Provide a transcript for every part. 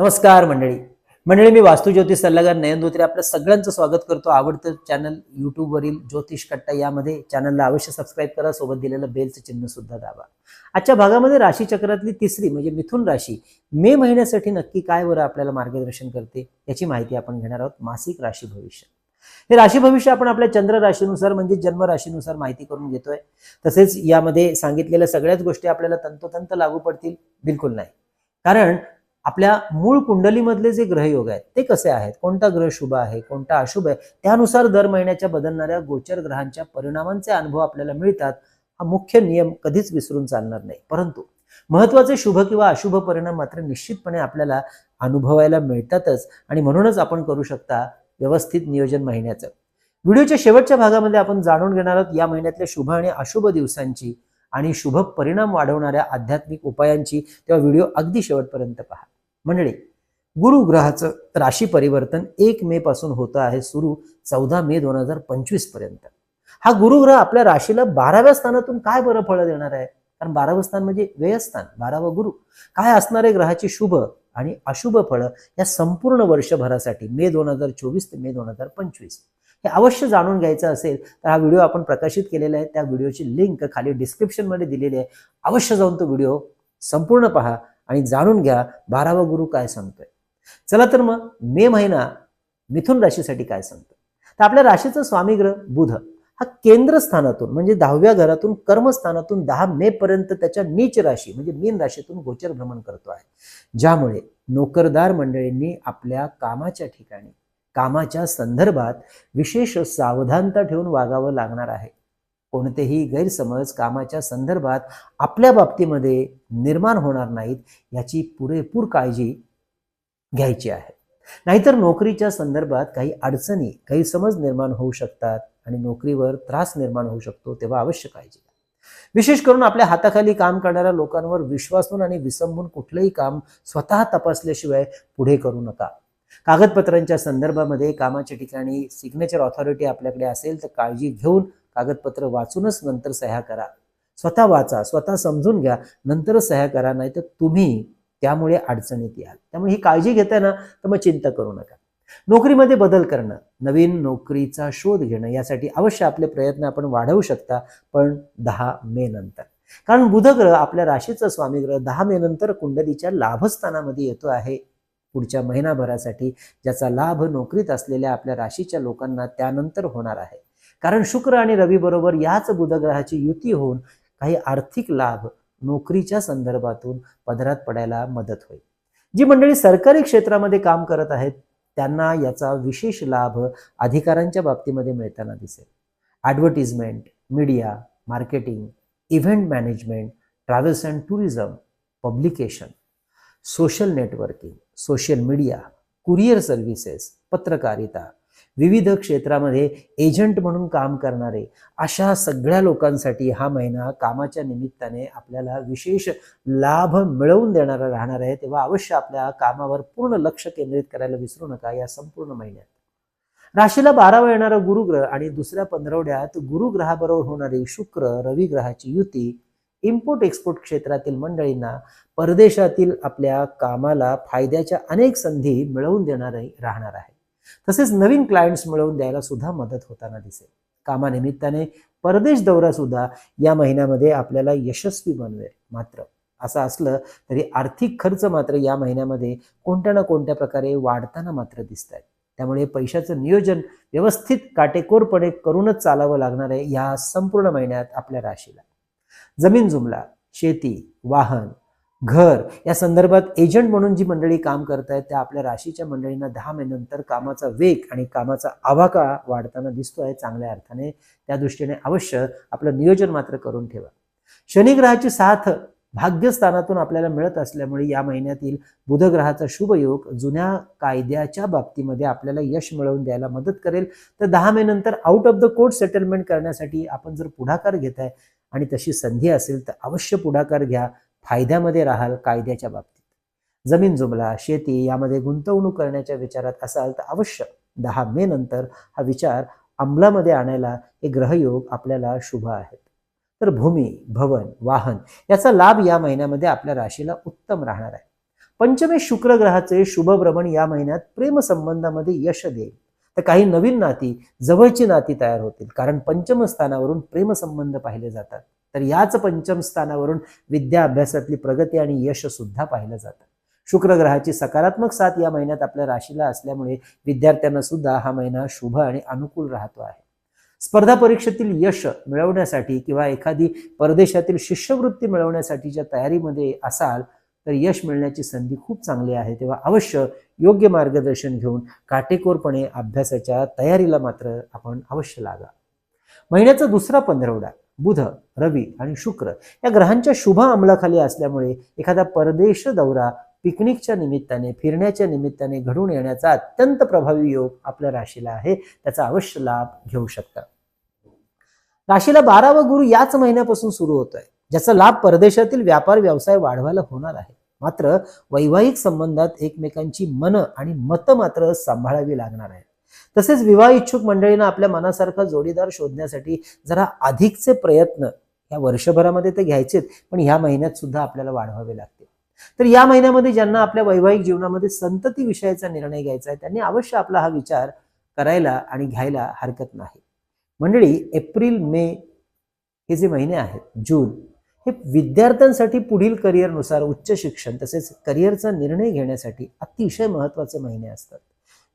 नमस्कार मंडळी. मंडळी मी वास्तू ज्योतिष सल्लागार नयन धोत्रे. आपलं सगळ्यांचं स्वागत करतो. आवडतं चॅनल वरील ज्योतिष कट्टा यामध्ये. चॅनलला अवश्य सबस्क्राईब करा. सोबत दिलेलं बेलचं चिन्ह सुद्धा दाबा. आजच्या भागामध्ये राशी चक्रातली तिसरी म्हणजे मिथुन राशी मे महिन्यासाठी नक्की काय बरं आपल्याला मार्गदर्शन करते याची माहिती आपण घेणार आहोत मासिक राशी भविष्य. हे राशी भविष्य आपण आपल्या चंद्र राशीनुसार म्हणजे जन्म राशीनुसार माहिती करून घेतोय. तसेच यामध्ये सांगितलेल्या सगळ्याच गोष्टी आपल्याला तंतोतंत लागू पडतील. बिलकुल नाही. कारण आपल्या मूळ कुंडलीमधले जे ग्रहयोग आहेत ते कसे आहेत? कोणता ग्रह शुभ आहे? कोणता अशुभ आहे? त्यानुसार दर महिन्याच्या बदलणाऱ्या गोचर ग्रहांच्या परिणामांचे अनुभव आपल्याला मिळतात. हा मुख्य नियम कधीच विसरून चालणार नाही. परंतु महत्त्वाचे शुभ किंवा अशुभ परिणाम मात्र निश्चितपणे आपल्याला अनुभवायला मिळतातच आणि म्हणूनच आपण करू शकता व्यवस्थित नियोजन महिन्याचं. व्हिडिओच्या शेवटच्या भागामध्ये आपण जाणून घेणार आहोत या महिन्यातल्या शुभ आणि अशुभ दिवसांची आणि शुभ परिणाम वाढवणाऱ्या आध्यात्मिक उपायांची. तेव्हा व्हिडिओ अगदी शेवटपर्यंत पहा. मंडळी गुरुग्रहाचं राशी परिवर्तन एक मे पासून होतं आहे सुरू चौदा मे दोन हजार पंचवीसपर्यंत. हा गुरुग्रह आपल्या राशीला बाराव्या स्थानातून काय बरं फळ देणार आहे? कारण बारावं स्थान म्हणजे व्ययस्थान बारावं गुरु. काय असणार आहे ग्रहाची शुभ आणि अशुभ फळं या संपूर्ण वर्षभरासाठी मे दोन हजार चोवीस ते मे दोन हजार पंचवीस. हे अवश्य जाणून घ्यायचं असेल तर हा व्हिडिओ आपण प्रकाशित केलेला आहे. त्या व्हिडिओची लिंक खाली डिस्क्रिप्शनमध्ये दिलेली आहे. अवश्य जाऊन तो व्हिडिओ संपूर्ण पहा. आणि जाणून घ्या बारावा गुरु काय सांगतोय. चला तर मग मे महिना मिथुन राशीसाठी काय सांगतो तर आपल्या राशीचा स्वामी ग्रह बुध हा केंद्रस्थानातून म्हणजे दहाव्या घरातून कर्मस्थानातून दहा मे पर्यंत त्याच्या नीच राशी म्हणजे मीन राशीतून गोचर भ्रमण करतो आहे. ज्यामुळे नोकरदार मंडळींनी आपल्या कामाच्या ठिकाणी कामाच्या संदर्भात विशेष सावधानता ठेवून वागावं लागणार आहे. कोणतेही गैरसमज कामाच्या संदर्भात आपल्या बाबतीमध्ये निर्माण होणार नाहीत याची पुरेपूर काळजी घ्यायची आहे. नाहीतर नोकरीच्या संदर्भात काही अडचणी गैरसमज निर्माण होऊ शकतात आणि नोकरीवर त्रास निर्माण होऊ शकतो तेव्हा अवश्य काळजी घ्या. विशेष करून आपल्या हाताखाली काम करणाऱ्या लोकांवर विश्वासून आणि विसंबून कुठलंही काम स्वतः तपासल्याशिवाय पुढे करू नका. कागदपत्रांच्या संदर्भामध्ये कामाच्या ठिकाणी सिग्नेचर ऑथॉरिटी आपल्याकडे असेल तर काळजी घेऊन कागदपत्र वाचूनच नंतर सह्या करा. स्वतः वाचा स्वतः समजून घ्या नंतरच सह्या करा नाही तर तुम्ही त्यामुळे अडचणीत याल. त्यामुळे ही काळजी घेताना तर मग चिंता करू नका. नोकरीमध्ये बदल करणं नवीन नोकरीचा शोध घेणं यासाठी अवश्य आपले प्रयत्न आपण वाढवू शकता पण दहा मे नंतर. कारण बुधग्रह आपल्या राशीचा स्वामीग्रह दहा मे नंतर कुंडलीच्या लाभस्थानामध्ये येतो आहे. पुढच्या महिनाभरासाठी ज्याचा लाभ नोकरीत असलेल्या आपल्या राशीच्या लोकांना त्यानंतर होणार आहे. कारण शुक्र आणि रवीबरोबर याच बुधग्रहाची युती होऊन काही आर्थिक लाभ नोकरीच्या संदर्भातून पदरात पडायला मदत होईल. जी मंडळी सरकारी क्षेत्रामध्ये काम करत आहेत त्यांना याचा विशेष लाभ अधिकारांच्या बाबतीमध्ये मिळताना दिसेल. Advertisement media marketing event management travels and tourism publication social networking social media courier services पत्रकारिता विविध क्षेत्रामध्ये एजंट म्हणून काम करणारे अशा सगळ्या लोकांसाठी हा महिना कामाच्या निमित्ताने आपल्याला विशेष लाभ मिळवून देणारा राहणार आहे. तेव्हा अवश्य आपल्या कामावर पूर्ण लक्ष केंद्रित करायला विसरू नका या संपूर्ण महिन्यात. राशीला बारावा येणारा गुरुग्रह आणि दुसऱ्या पंधरवड्यात गुरुग्रहाबरोबर होणारी शुक्र रवी ग्रहाची युती इम्पोर्ट एक्सपोर्ट क्षेत्रातील मंडळींना परदेशातील आपल्या कामाला फायद्याच्या अनेक संधी मिळवून देणारे राहणार आहे. तसेच नवीन क्लायंट्स मिळवून द्यायला सुद्धा मदत होताना दिसेल. कामानिमित्ताने परदेश दौरा सुद्धा या महिन्यामध्ये आपल्याला यशस्वी बनवेल मात्र असं असलं तरी आर्थिक खर्च मात्र या महिन्यामध्ये कोणत्या ना कोणत्या प्रकारे वाढताना मात्र दिसत आहेत त्यामुळे पैशाचं नियोजन व्यवस्थित काटेकोरपणे करूनच चालावं लागणार आहे या संपूर्ण महिन्यात आपल्या राशीला. जमीन जुमला शेती वाहन घर. या संदर्भात एजंट म्हणून जी मंडळी काम करत आहेत त्या आपल्या राशीच्या मंडळींना दहा महिन्यानंतर कामाचा वेग आणि कामाचा आवाका वाढताना दिसतो आहे चांगल्या अर्थाने. त्या दृष्टीने अवश्य आपलं नियोजन मात्र करून ठेवा. शनिग्रहाची साथ भाग्यस्थानातून आपल्याला मिळत असल्यामुळे या महिन्यातील बुधग्रहाचा शुभ योग जुन्या कायद्याच्या बाबतीमध्ये आपल्याला यश मिळवून द्यायला मदत करेल. तर दहा मे नंतर out of the court settlement करण्यासाठी आपण जर पुढाकार घेत आहे आणि तशी संधी असेल तर अवश्य पुढाकार घ्या. फायद्यामध्ये राहाल कायद्याच्या बाबतीत. जमीन जुमला शेती यामध्ये गुंतवणूक करण्याच्या विचारात असाल तर अवश्य दहा मे नंतर हा विचार अंमलामध्ये आणायला हे ग्रहयोग आपल्याला शुभ आहेत. तर भूमी भवन वाहन याचा लाभ या महिन्यामध्ये आपल्या राशीला उत्तम राहणार आहे. पंचमे शुक्र ग्रहाचे शुभ भ्रमण या महिन्यात प्रेमसंबंधामध्ये यश देईल. तर काही नवीन नाती जवळची नाती तयार होतील. कारण पंचम स्थानावरून प्रेमसंबंध पाहिले जातात. तर याच पंचम स्थानावरून विद्या अभ्यासातली प्रगती आणि यश सुद्धा पाहिलं जातं. शुक्र ग्रहाची सकारात्मक साथ या महिन्यात आपल्या राशीला असल्यामुळे विद्यार्थ्यांना सुद्धा हा महिना शुभ आणि अनुकूल राहतो आहे. स्पर्धा परीक्षेतील यश मिळवण्यासाठी किंवा एखादी परदेशातील शिष्यवृत्ती मिळवण्यासाठीच्या तयारीमध्ये असाल तर यश मिळण्याची संधी खूप चांगली आहे. तेव्हा अवश्य योग्य मार्गदर्शन घेऊन काटेकोरपणे अभ्यासाच्या तयारीला मात्र आपण अवश्य लागा. महिन्याचा दुसरा पंधरवडा बुध रवी आणि शुक्र या ग्रहांच्या शुभ अंमलाखाली असल्यामुळे एखादा परदेश दौरा पिकनिकच्या निमित्ताने फिरण्याच्या निमित्ताने घडून येण्याचा अत्यंत प्रभावी योग आपल्या राशीला आहे. त्याचा अवश्य लाभ घेऊ शकता. राशीला बारावा गुरु याच महिन्यापासून सुरू होतोय ज्याचा लाभ परदेशातील व्यापार व्यवसाय वाढवायला होणार आहे. मात्र वैवाहिक संबंधात एकमेकांची मन आणि मतं मात्र सांभाळावी लागणार आहे. तसेच विवाह इच्छुक मंडळींना आपल्या मनासारखा जोडीदार शोधण्यासाठी जरा अधिकचे प्रयत्न या वर्षभरामध्ये ते घ्यायचेत पण ह्या महिन्यात सुद्धा आपल्याला वाढवावे लागतील. तर या महिन्यामध्ये ज्यांना आपल्या वैवाहिक जीवनामध्ये संतती विषयाचा निर्णय घ्यायचा आहे त्यांनी अवश्य आपला हा विचार करायला आणि घ्यायला हरकत नाही. मंडळी एप्रिल मे हे जे महिने आहेत जून हे विद्यार्थ्यांसाठी पुढील करिअरनुसार उच्च शिक्षण तसेच करिअरचा निर्णय घेण्यासाठी अतिशय महत्त्वाचे महिने असतात.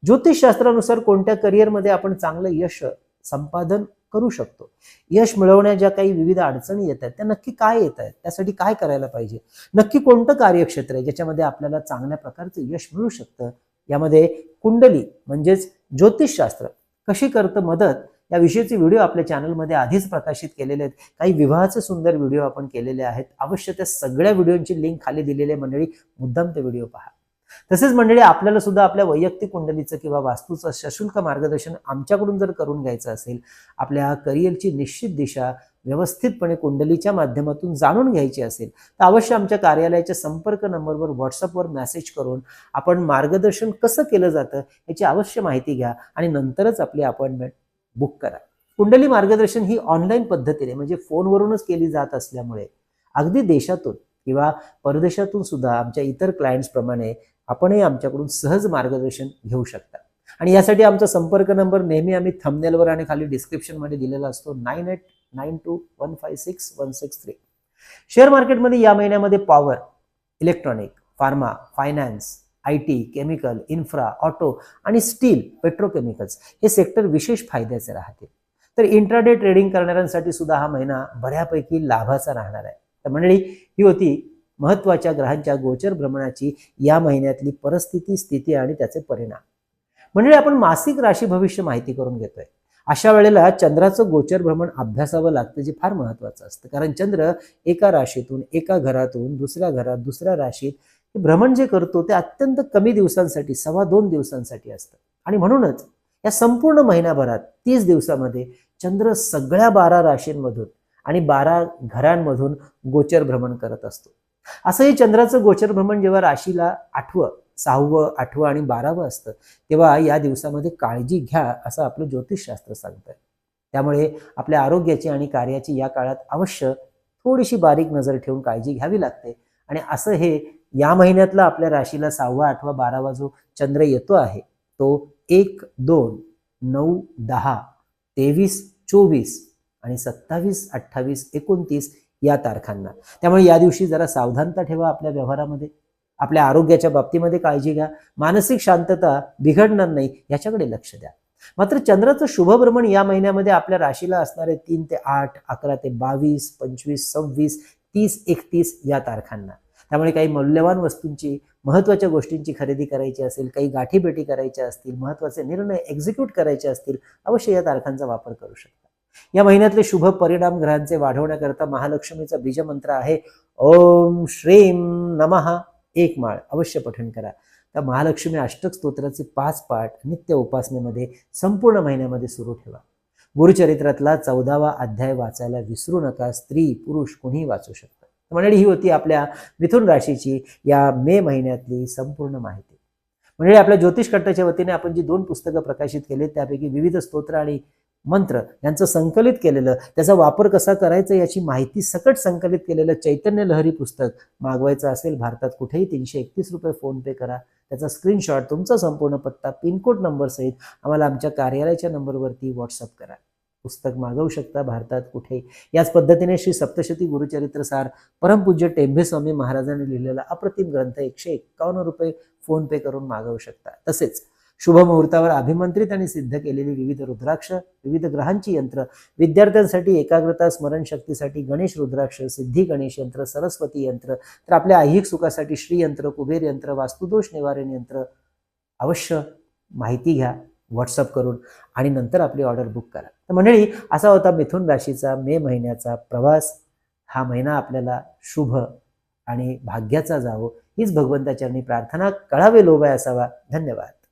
ज्योतिषशास्त्रानुसार कोणत्या करिअरमध्ये आपण चांगलं यश संपादन करू शकतो? यश मिळवण्या ज्या काही विविध अडचणी येत आहेत त्या नक्की काय येत आहेत? त्यासाठी काय करायला पाहिजे? नक्की कोणतं कार्यक्षेत्र आहे ज्याच्यामध्ये आपल्याला चांगल्या प्रकारचं यश मिळू शकतं? यामध्ये कुंडली म्हणजेच ज्योतिषशास्त्र कशी करतं मदत? या विषयीचे व्हिडिओ आपल्या चॅनलमध्ये आधीच प्रकाशित केलेले आहेत. काही विवाहाचे सुंदर व्हिडिओ आपण केलेले आहेत. अवश्य त्या सगळ्या व्हिडिओची लिंक खाली दिलेली मंडळी मुद्दाम ते व्हिडिओ पहा. तसेच मंडळी आपल्याला सुद्धा आपल्या वैयक्तिक कुंडलीचं किंवा वास्तूचं सशुल्क मार्गदर्शन आमच्याकडून जर करून घ्यायचं असेल आपल्या करिअरची निश्चित दिशा व्यवस्थितपणे कुंडलीच्या माध्यमातून जाणून घ्यायची असेल तर अवश्य आमच्या कार्यालयाच्या संपर्क नंबरवर व्हॉट्सअपवर मेसेज करून आपण मार्गदर्शन कसं केलं जातं याची अवश्य माहिती घ्या आणि नंतरच आपली अपॉइंटमेंट बुक करा. कुंडली मार्गदर्शन ही ऑनलाईन पद्धतीने म्हणजे फोनवरूनच केली जात असल्यामुळे अगदी देशातून किंवा परदेशातून सुद्धा आमच्या इतर क्लायंट्सप्रमाणे आपणही आमच्याकडून सहज मार्गदर्शन घेऊ शकता. आणि यासाठी आमचा संपर्क नंबर नेहमी आम्ही थंबनेलवर आणि खाली डिस्क्रिप्शनमध्ये दिलेला असतो nine eight nine two one five six one six three. Share मार्केटमध्ये या महिन्यामध्ये power electronic pharma finance I T chemical infra auto आणि स्टील पेट्रोकेमिकल्स हे सेक्टर विशेष फायद्याचे राहतील. तर इंट्राडे ट्रेडिंग करणाऱ्यांसाठी सुद्धा हा महिना बऱ्यापैकी लाभाचा राहणार आहे. तर मंडळी ही होती महत्त्वाच्या ग्रहांच्या गोचर भ्रमणाची या महिन्यातली परिस्थिती स्थिती आणि त्याचे परिणाम. म्हणजे आपण मासिक राशी भविष्य माहिती करून घेतोय. अशा वेळेला चंद्राचं गोचर भ्रमण अभ्यासावं लागतं जे फार महत्वाचं असतं. कारण चंद्र एका राशीतून एका घरातून दुसऱ्या घरात दुसऱ्या राशीत भ्रमण जे करतो ते अत्यंत कमी दिवसांसाठी सव्वा दोन दिवसांसाठी असतं. आणि म्हणूनच या संपूर्ण महिन्याभरात तीस दिवसामध्ये चंद्र सगळ्या बारा राशींमधून आणि बारा घरांमधून गोचर भ्रमण करत असतो. असं हे चंद्राचं गोचर भ्रमण जेव्हा राशीला आठवं सहावं आठवं आणि बारावं असतं तेव्हा या दिवसामध्ये काळजी घ्या असं आपलं ज्योतिषशास्त्र सांगतं त्यामुळे आपल्या आरोग्याची आणि कार्याची या काळात अवश्य थोडीशी बारीक नजर ठेवून काळजी घ्यावी लागते. आणि असं हे या महिन्यातला आपल्या राशीला सहावा आठवा बारावा जो चंद्र येतो आहे तो एक दोन नऊ दहा तेवीस चोवीस आणि सत्तावीस अठ्ठावीस एकोणतीस या तारखांना. त्यामुळे या दिवशी जरा सावधानता ठेवा आपल्या व्यवहारामध्ये. आपल्या आरोग्याच्या बाबतीमध्ये काळजी घ्या. मानसिक शांतता बिघडणार नाही याच्याकडे लक्ष द्या. मात्र चंद्राचं शुभभ्रमण या महिन्यामध्ये आपल्या राशीला असणारे तीन ते आठ अकरा ते बावीस पंचवीस सव्वीस तीस एकतीस या तारखांना. त्यामुळे काही मौल्यवान वस्तूंची महत्त्वाच्या गोष्टींची खरेदी करायची असेल काही गाठीभेटी करायच्या असतील महत्त्वाचे निर्णय एक्झिक्यूट करायचे असतील अवश्य या तारखांचा वापर करू शकता. या महिन्यातले शुभ परिणाम ग्रहांचे वाढवण्याकरता महालक्ष्मीचा बीजमंत्र आहे. ओम श्रीम नमहा एक माळ अवश्य पठण करा. त्या महालक्ष्मी अष्टक स्तोत्राचे पाच पाठ नित्य उपासनेमध्ये संपूर्ण महिन्यामध्ये सुरू ठेवा. गुरुचरित्रातला चौदावा अध्याय वाचायला विसरू नका. स्त्री पुरुष कुणीही वाचू शकतात. मंडळी ही होती आपल्या मिथुन राशीची या मे महिन्यातली संपूर्ण माहिती. म्हणजे आपल्या ज्योतिष कट्टाच्या वतीने आपण जी दोन पुस्तकं प्रकाशित केली त्यापैकी विविध स्तोत्र आणि मंत्र यांचं संकलित केलेलं त्याचा वापर कसा करायचा याची माहिती सकट संकलित केलेलं चैतन्य लहरी पुस्तक मागवायचं असेल भारतात कुठेही तीनशे एकतीस रुपये फोन पे करा. त्याचा स्क्रीनशॉट तुमचा संपूर्ण पत्ता पिनकोड नंबरसहित आम्हाला आमच्या कार्यालयाच्या नंबरवरती व्हॉट्सअप करा. पुस्तक मागवू शकता भारतात कुठे. याच पद्धतीने श्री सप्तशती गुरुचरित्र सार परमपूज्य टेंभे स्वामी महाराजांनी लिहिलेला अप्रतिम ग्रंथ एकशे एक्कावन्न रुपये फोन पे करून मागवू शकता. तसेच शुभ मुहूर्तावर अभिमंत्रित आणि सिद्ध केलेली विविध रुद्राक्ष विविध ग्रहांची यंत्र विद्यार्थ्यांसाठी एकाग्रता स्मरणशक्तीसाठी गणेश रुद्राक्ष सिद्धी गणेश यंत्र सरस्वती यंत्र तर आपल्या ऐहिक सुखासाठी श्रीयंत्र कुबेर यंत्र वास्तुदोष निवारण यंत्र अवश्य माहिती घ्या व्हॉट्सअप करून आणि नंतर आपली ऑर्डर बुक करा. तर मंडळी असा होता मिथुन राशीचा मे महिन्याचा प्रवास. हा महिना आपल्याला शुभ आणि भाग्याचा जावो हीच भगवंताचरणी प्रार्थना. कळावे लोभाय असावा. धन्यवाद.